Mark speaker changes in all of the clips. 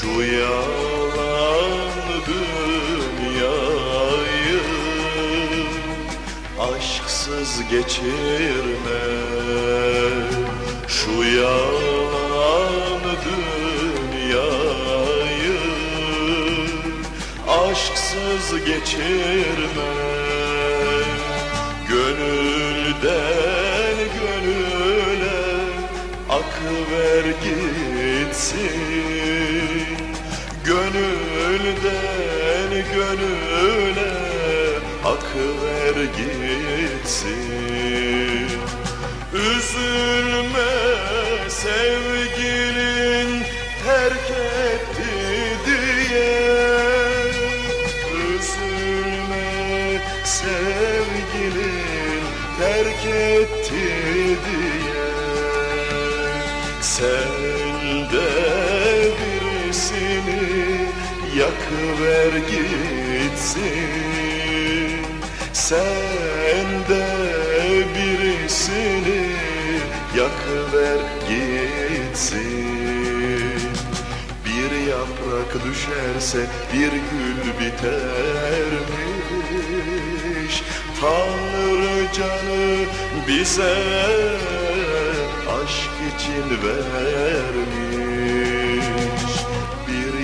Speaker 1: Şu yalan dünyayı Aşksız geçirme. Şu yalan dünyayı Aşksız geçirme. Gönülden gönüle akıver gitsin Gönülden gönüle akıver gitsin. Üzülme sevgilin terk etti diye. Üzülme sevgilin terk etti diye. Sen birisini yakıver gitsin. Sen de birisini yakıver gitsin. Bir yaprak düşerse bir gül bitermiş. Tanrı canı bize aşk için vermiş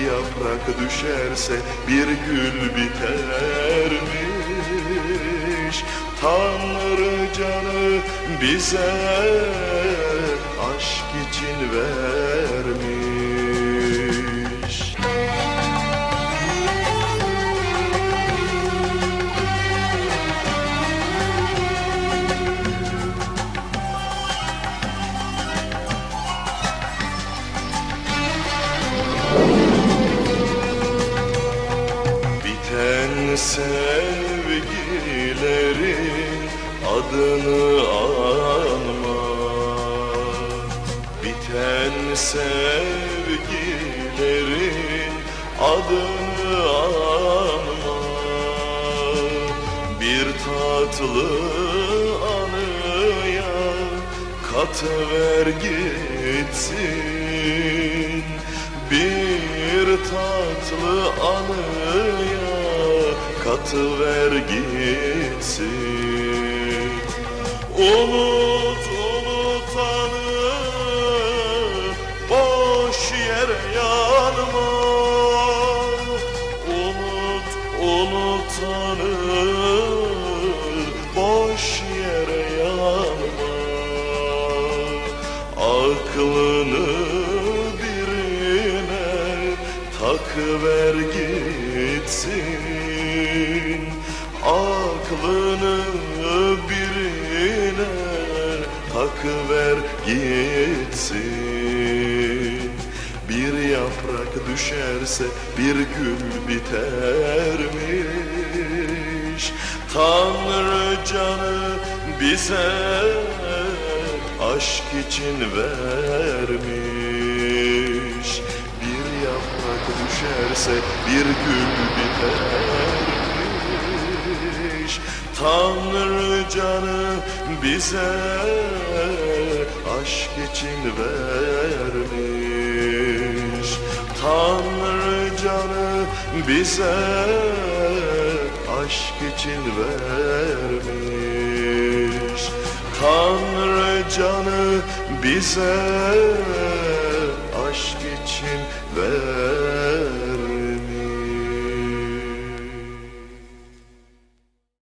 Speaker 1: yaprak düşerse bir gül bitermiş. Tanrı canı bize aşk için vermiş sevgilerin adını anma. Biten sevgilerin adını anma. Bir tatlı anıya katıver gitsin. Bir tatlı anıya katıver gitsin. Unut unutanı boş yere yanma Unut unutanı boş yere yanma Aklını birine takıver gitsin takıver gitsin. Bir yaprak düşerse bir gül bitermiş. Tanrı canı bize aşk için vermiş. Bir yaprak düşerse bir gül bitermiş Tanrı canı bize aşk için vermiş. Tanrı canı bize aşk için vermiş. Tanrı canı bize aşk için vermiş